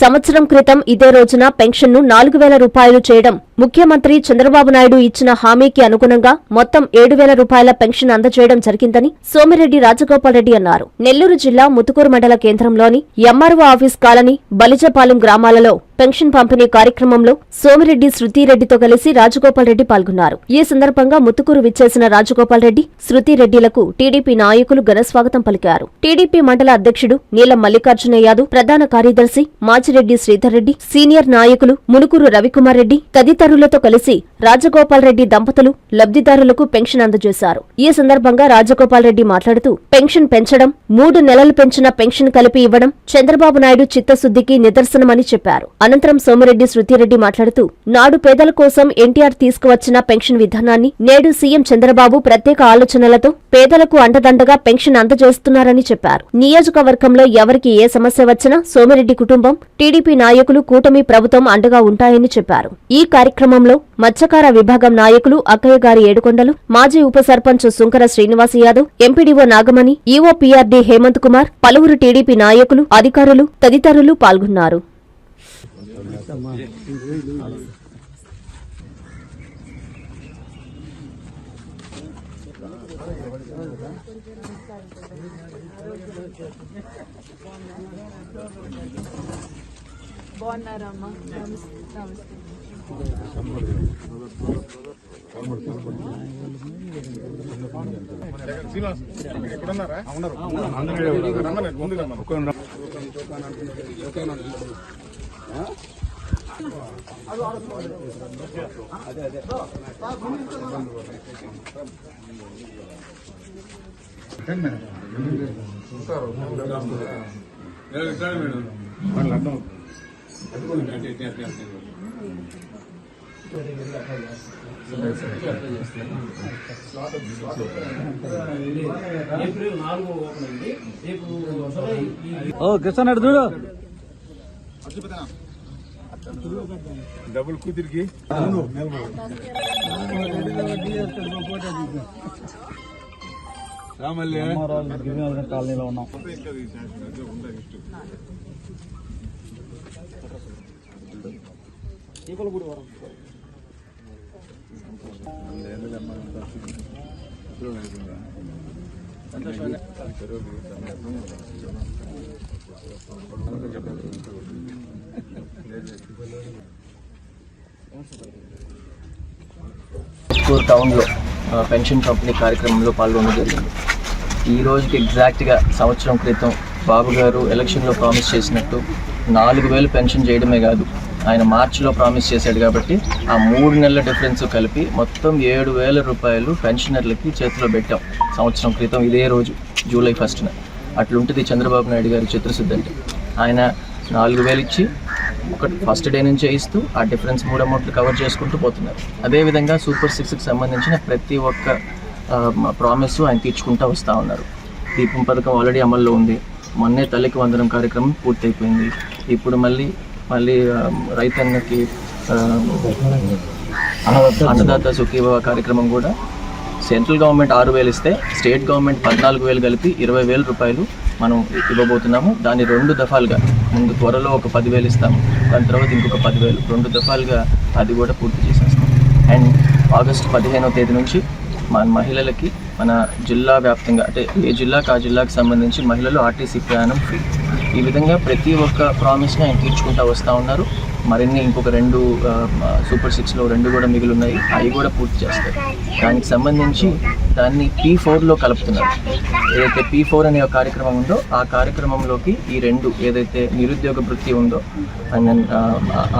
సంవత్సరం క్రితం ఇదే రోజున పెన్షన్ను నాలుగు వేల రూపాయలు చేయడం. ముఖ్యమంత్రి చంద్రబాబు నాయుడు ఇచ్చిన హామీకి అనుగుణంగా మొత్తం ఏడు వేల రూపాయల పెన్షన్ అందజేయడం జరిగిందని సోమిరెడ్డి రాజగోపాల్ రెడ్డి అన్నారు. నెల్లూరు జిల్లా ముతుకూరు మండల కేంద్రంలోని ఎంఆర్ఓ ఆఫీస్ కాలనీ బలిజపాలెం గ్రామాలలో పెన్షన్ పంపిణీ కార్యక్రమంలో సోమిరెడ్డి శృతిరెడ్డితో కలిసి రాజగోపాల్ రెడ్డి పాల్గొన్నారు. ఈ సందర్భంగా ముత్తుకూరు విచ్చేసిన రాజగోపాల్ రెడ్డి శృతిరెడ్డిలకు టీడీపీ నాయకులు ఘనస్వాగతం పలికారు. టీడీపీ మండల అధ్యక్షుడు నీలం మల్లికార్జున యాదవ్ ప్రధాన కార్యదర్శి మాచిరెడ్డి శ్రీధర్ రెడ్డి సీనియర్ నాయకులు మునుకూరు రవికుమార్ రెడ్డి తదితరులతో కలిసి రాజగోపాల్ రెడ్డి దంపతులు లబ్ధిదారులకు పెన్షన్ అందజేశారు. ఈ సందర్భంగా రాజగోపాల్ రెడ్డి మాట్లాడుతూ పెన్షన్ పెంచడం మూడు నెలలు పెంచిన పెన్షన్ కలిపి ఇవ్వడం చంద్రబాబు నాయుడు చిత్తశుద్ధికి నిదర్శనమని చెప్పారు. అనంతరం సోమిరెడ్డి శృతిరెడ్డి మాట్లాడుతూ నాడు పేదల కోసం ఎన్టీఆర్ తీసుకువచ్చిన పెన్షన్ విధానాన్ని నేడు సీఎం చంద్రబాబు ప్రత్యేక ఆలోచనలతో పేదలకు అండదండగా పెన్షన్ అందజేస్తున్నారని చెప్పారు. నియోజకవర్గంలో ఎవరికి ఏ సమస్య వచ్చినా సోమిరెడ్డి కుటుంబం టీడీపీ నాయకులు కూటమి ప్రభుత్వం అండగా ఉంటాయని చెప్పారు. ఈ కార్యక్రమంలో మత్స్యకార విభాగం నాయకులు అక్కయ్య గారి ఏడుకొండలు మాజీ ఉప sarpanch Sunkara Srinivas Yadav MPDO Nagamani EO PRD Hemanth Kumar పలువురు టీడీపీ నాయకులు అధికారులు తదితరులు పాల్గొన్నారు. బాగున్నారమ్మా. నమస్తే. నమస్తే. ఎక్కడున్నారా? ఉన్నారు. రమ్మనండి ముందుకు రమ్మను ఓ కిషన్ నాయుడు చూడు. డబుల్ కూతురికి? రామల్లి. కాలనీలో ఉన్నాం చిత్తూరు టౌన్లో పెన్షన్ పంపిణీ కార్యక్రమంలో పాల్గొనడం జరిగింది. ఈ రోజుకి ఎగ్జాక్ట్గా సంవత్సరం క్రితం బాబు గారు ఎలక్షన్లో ప్రామిస్ చేసినట్టు నాలుగు వేలు పెన్షన్ చేయడమే కాదు ఆయన మార్చిలో ప్రామిస్ చేశాడు కాబట్టి ఆ మూడు నెలల డిఫరెన్స్ కలిపి మొత్తం ఏడు వేల రూపాయలు పెన్షనర్లకి చేతిలో పెట్టాం సంవత్సరం క్రితం ఇదే రోజు జూలై ఫస్ట్న అట్లుంటుంది చంద్రబాబు నాయుడు గారి చిత్రశుద్ధి అంటే. ఆయన నాలుగు వేలు ఇచ్చి ఒకటి ఫస్ట్ డే నుంచే ఇస్తూ ఆ డిఫరెన్స్ మూడు అమౌంట్లు కవర్ చేసుకుంటూ పోతున్నారు. అదేవిధంగా సూపర్ సిక్స్కి సంబంధించిన ప్రతి ఒక్క ప్రామిస్ ఆయన తీర్చుకుంటూ వస్తూ ఉన్నారు. దీపం పథకం ఆల్రెడీ అమల్లో ఉంది. మొన్నే తల్లికి వందనం కార్యక్రమం పూర్తయిపోయింది. ఇప్పుడు మళ్ళీ మళ్ళీ రైతన్నకి అన్నదాత సుఖీభవ కార్యక్రమం కూడా సెంట్రల్ గవర్నమెంట్ ఆరు వేలు ఇస్తే స్టేట్ గవర్నమెంట్ పద్నాలుగు వేలు కలిపి ఇరవై వేల రూపాయలు మనం ఇవ్వబోతున్నాము. దాన్ని రెండు దఫాలుగా ముందు త్వరలో ఒక పదివేలు ఇస్తాము. దాని తర్వాత ఇంకొక పదివేలు. రెండు దఫాలుగా అది కూడా పూర్తి చేసేస్తాం. అండ్ ఆగస్ట్ పదిహేనవ తేదీ నుంచి మన మహిళలకి మన జిల్లా వ్యాప్తంగా అంటే ఏ జిల్లాకు ఆ జిల్లాకు సంబంధించి మహిళలు ఆర్టీసీ ప్రయాణం ఫ్రీ. ఈ విధంగా ప్రతి ఒక్క ప్రామిస్ని ఆయన తీర్చుకుంటూ వస్తూ ఉన్నారు. మరిన్ని ఇంకొక రెండు సూపర్ సిక్స్లో రెండు కూడా మిగిలి ఉన్నాయి. అవి కూడా పూర్తి చేస్తారు. దానికి సంబంధించి దాన్ని పీ ఫోర్లో కలుపుతున్నారు. ఏదైతే పీ ఫోర్ అనే ఒక కార్యక్రమం ఉందో ఆ కార్యక్రమంలోకి ఈ రెండు ఏదైతే నిరుద్యోగ వృత్తి ఉందో అండ్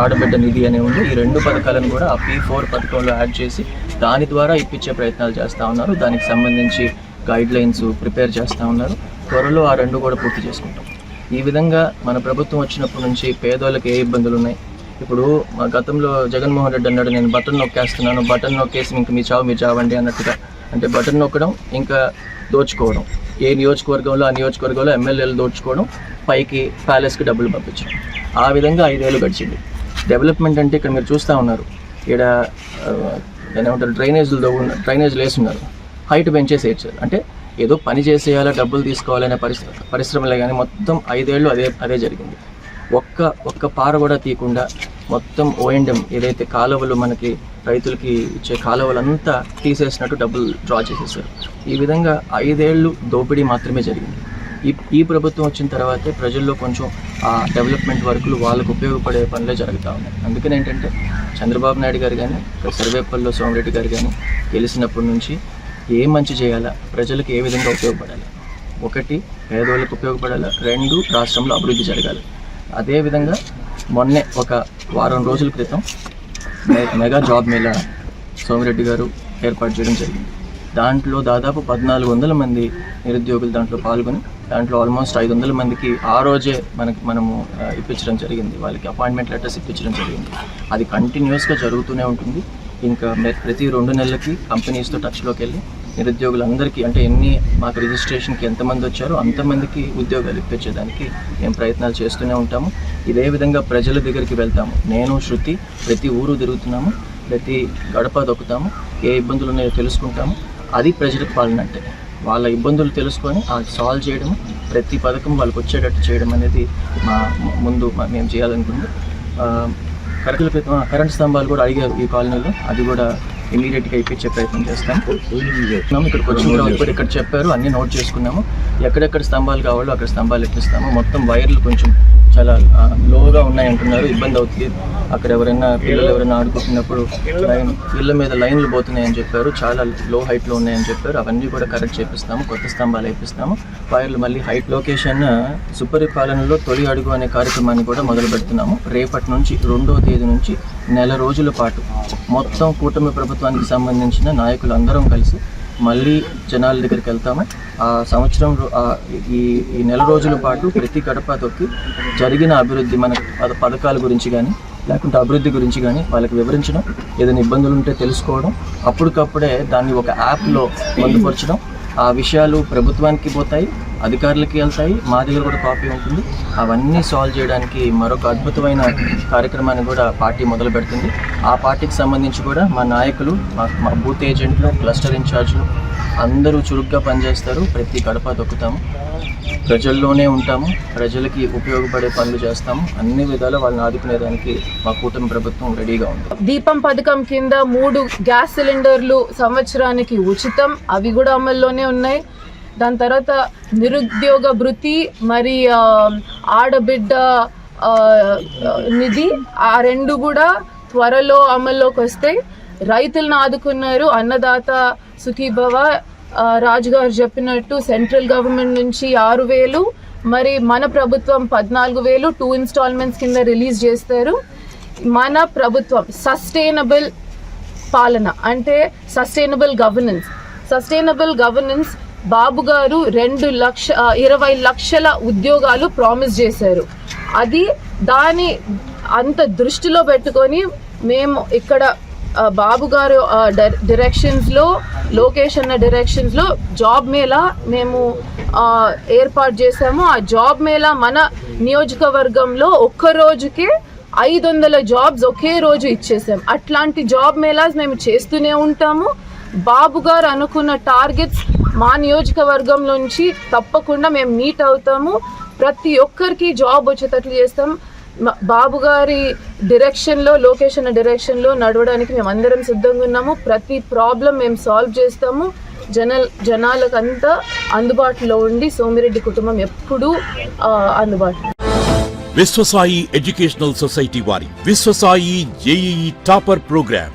ఆడబిడ్డ నిధి అనే ఉందో ఈ రెండు పథకాలను కూడా ఆ పీ ఫోర్ పథకంలో యాడ్ చేసి దాని ద్వారా ఇప్పించే ప్రయత్నాలు చేస్తూ ఉన్నారు. దానికి సంబంధించి గైడ్ లైన్స్ ప్రిపేర్ చేస్తూ ఉన్నారు. త్వరలో ఆ రెండు కూడా పూర్తి చేసుకుంటాం. ఈ విధంగా మన ప్రభుత్వం వచ్చినప్పటి నుంచి పేదోళ్ళకి ఏ ఇబ్బందులు ఉన్నాయి? ఇప్పుడు మా గతంలో జగన్మోహన్ రెడ్డి అన్నాడు నేను బటన్ నొక్కేస్తున్నాను బటన్ నొక్కేసి ఇంక మీ చావు మీరు చావండి అన్నట్టుగా. అంటే బటన్ నొక్కడం ఇంకా దోచుకోవడం. ఏ నియోజకవర్గంలో ఆ నియోజకవర్గంలో ఎమ్మెల్యేలు దోచుకోవడం పైకి ప్యాలెస్కి డబ్బులు పంపించడం. ఆ విధంగా ఐదేళ్ళు గడిచింది. డెవలప్మెంట్ అంటే ఇక్కడ మీరు చూస్తూ ఉన్నారు. ఇక్కడ ఏమంటారు డ్రైనేజ్లు దవ్వు డ్రైనేజీలు వేస్తున్నారు హైట్ పెంచేసి వేర్చారు అంటే ఏదో పని చేసేయాలా డబ్బులు తీసుకోవాలనే పరిశ్రమ పరిశ్రమలే కానీ మొత్తం ఐదేళ్ళు అదే అదే జరిగింది. ఒక్క ఒక్క పార కూడా తీయకుండా మొత్తం ఓఎండం ఏదైతే కాలువలు మనకి రైతులకి ఇచ్చే కాలువలంతా తీసేసినట్టు డబ్బులు డ్రా చేసేసారు. ఈ విధంగా ఐదేళ్ళు దోపిడీ మాత్రమే జరిగింది. ఈ ఈ ప్రభుత్వం వచ్చిన తర్వాతే ప్రజల్లో కొంచెం ఆ డెవలప్మెంట్ వర్కులు వాళ్ళకు ఉపయోగపడే పనులే జరుగుతూ ఉన్నాయి. అందుకని ఏంటంటే చంద్రబాబు నాయుడు గారు కానీ సర్వేపల్లి సోమిరెడ్డి గారు కానీ గెలిచినప్పటి నుంచి ఏ మంచి చేయాలా? ప్రజలకు ఏ విధంగా ఉపయోగపడాలి? ఒకటి పేదోళ్ళకు ఉపయోగపడాలి? రెండు రాష్ట్రంలో అభివృద్ధి జరగాలి. అదేవిధంగా మొన్నే ఒక వారం రోజుల క్రితం మెగా జాబ్ మేళా సోమిరెడ్డి గారు ఏర్పాటు చేయడం జరిగింది. దాంట్లో దాదాపు పద్నాలుగు వందల మంది నిరుద్యోగులు దాంట్లో పాల్గొని దాంట్లో ఆల్మోస్ట్ ఐదు వందల మందికి ఆ రోజే మనకి మనము ఇప్పించడం జరిగింది. వాళ్ళకి అపాయింట్మెంట్ లెటర్స్ ఇప్పించడం జరిగింది. అది కంటిన్యూస్గా జరుగుతూనే ఉంటుంది. ఇంకా ప్రతి రెండు నెలలకి కంపెనీస్తో టచ్లోకి వెళ్ళి నిరుద్యోగులందరికీ అంటే ఎన్ని మాకు రిజిస్ట్రేషన్కి ఎంతమంది వచ్చారో అంతమందికి ఉద్యోగాలు ఇప్పించేదానికి మేము ప్రయత్నాలు చేస్తూనే ఉంటాము. ఇదే విధంగా ప్రజల దగ్గరికి వెళ్తాము. నేను శృతి ప్రతి ఊరు తిరుగుతున్నాము ప్రతి గడప దొక్కుతాము ఏ ఇబ్బందులు ఉన్నాయో తెలుసుకుంటాము. అది ప్రజలకు పాలన అంటే. వాళ్ళ ఇబ్బందులు తెలుసుకొని ఆ సాల్వ్ చేయడం ప్రతి పథకం వాళ్ళకి వచ్చేటట్టు చేయడం అనేది మా ముందు మేము చేయాలనుకుంది. ఆ, కరెంట్ కరెంట్ స్తంభాలు కూడా అడిగారు ఈ కాలనీలో. అది కూడా ఇమీడియట్గా ఇప్పించే ప్రయత్నం చేస్తాం. ఇక్కడికి వచ్చిన కూడా ఇక్కడ చెప్పారు అన్ని నోట్ చేసుకున్నాము. ఎక్కడెక్కడ స్తంభాలు కావాలో అక్కడ స్తంభాలు ఇప్పిస్తాము మొత్తం వైర్లు కొంచెం చాలా లోగా ఉన్నాయంటున్నారు ఇబ్బంది అవుతుంది. అక్కడ ఎవరైనా పిల్లలు ఎవరైనా ఆడుకుంటున్నప్పుడు లైన్ ఇళ్ళ మీద లైన్లు పోతున్నాయని చెప్పారు. చాలా లో హైట్లో ఉన్నాయని చెప్పారు. అవన్నీ కూడా కరెక్ట్ చేపిస్తాము కొత్త స్తంభాలు వేపిస్తాము. వైర్లు మళ్ళీ హైట్ లొకేషన్ సుపరిపాలనలో తొలి అడుగు అనే కార్యక్రమాన్ని కూడా మొదలు పెడుతున్నాము. రేపటి నుంచి రెండో తేదీ నుంచి నెల రోజుల పాటు మొత్తం కూటమి ప్రభుత్వానికి సంబంధించిన నాయకులు అందరం కలిసి మళ్ళీ జనాల దగ్గరికి వెళ్తాము. ఆ సంవత్సరం ఈ ఈ నెల రోజుల పాటు ప్రతి గడప తొక్కి జరిగిన అభివృద్ధి మన పథకాల గురించి కానీ లేకుంటే అభివృద్ధి గురించి కానీ వాళ్ళకి వివరించడం ఏదైనా ఇబ్బందులు ఉంటే తెలుసుకోవడం అప్పటికప్పుడే దాన్ని ఒక యాప్లో పొందుపరచడం ఆ విషయాలు ప్రభుత్వానికి పోతాయి అధికారులకి వెళ్తాయి మా దగ్గర కూడా కాపీ ఉంటుంది. అవన్నీ సాల్వ్ చేయడానికి మరొక అద్భుతమైన కార్యక్రమాన్ని కూడా పార్టీ మొదలు పెడుతుంది. ఆ పార్టీకి సంబంధించి కూడా మా నాయకులు మా మా బూత్ ఏజెంట్లు క్లస్టర్ ఇన్ఛార్జ్లు అందరూ చురుగ్గా పనిచేస్తారు. ప్రతి గడప దొక్కుతాము. ప్రజల్లోనే ఉంటాము. ప్రజలకి ఉపయోగపడే పనులు చేస్తాము. అన్ని విధాలు వాళ్ళని ఆదుకునేదానికి మా కూటమి ప్రభుత్వం రెడీగా ఉంది. దీపం పథకం కింద మూడు గ్యాస్ సిలిండర్లు సంవత్సరానికి ఉచితం. అవి కూడా అమల్లోనే ఉన్నాయి. దాని తర్వాత నిరుద్యోగ భృతి మరి ఆడబిడ్డ నిధి ఆ రెండు కూడా త్వరలో అమల్లోకి వస్తాయి రైతులను ఆదుకున్నారు అన్నదాత సుఖీభవ రాజు గారు చెప్పినట్టు సెంట్రల్ గవర్నమెంట్ నుంచి ఆరు వేలు మరి మన ప్రభుత్వం పద్నాలుగు వేలు టూ ఇన్స్టాల్మెంట్స్ కింద రిలీజ్ చేస్తారు. మన ప్రభుత్వం సస్టైనబుల్ పాలన అంటే sustainable governance. Sustainable governance Babu garu రెండు లక్ష ఇరవై లక్షల ఉద్యోగాలు ప్రామిస్ చేశారు. అది దాని అంత దృష్టిలో పెట్టుకొని మేము ఇక్కడ బాబు గారు డైరెక్షన్స్లో లోకేష్ అన్న డైరెక్షన్స్లో జాబ్ మేళా మేము ఏర్పాటు చేసాము ఆ జాబ్ మేళా మన నియోజకవర్గంలో ఒక్క రోజుకే ఐదు వందల జాబ్స్ ఒకే రోజు ఇచ్చేసాం. అట్లాంటి జాబ్ మేళాస్ మేము చేస్తూనే ఉంటాము. బాబు గారు అనుకున్న టార్గెట్స్ మా నియోజకవర్గం నుంచి తప్పకుండా మేము మీట్ అవుతాము. ప్రతి ఒక్కరికి జాబ్ వచ్చేటట్లు చేస్తాం. బాబు గారి డైరెక్షన్లో లోకేష్ డైరెక్షన్లో నడవడానికి మేము అందరం సిద్ధంగా ఉన్నాము. ప్రతి ప్రాబ్లం మేము సాల్వ్ చేస్తాము. జన జనాలకంతా అందుబాటులో ఉండి సోమిరెడ్డి కుటుంబం ఎప్పుడూ అందుబాటులో విశ్వసాయి ఎడ్యుకేషనల్ సొసైటీ వారి Vishwasai JEE topper program.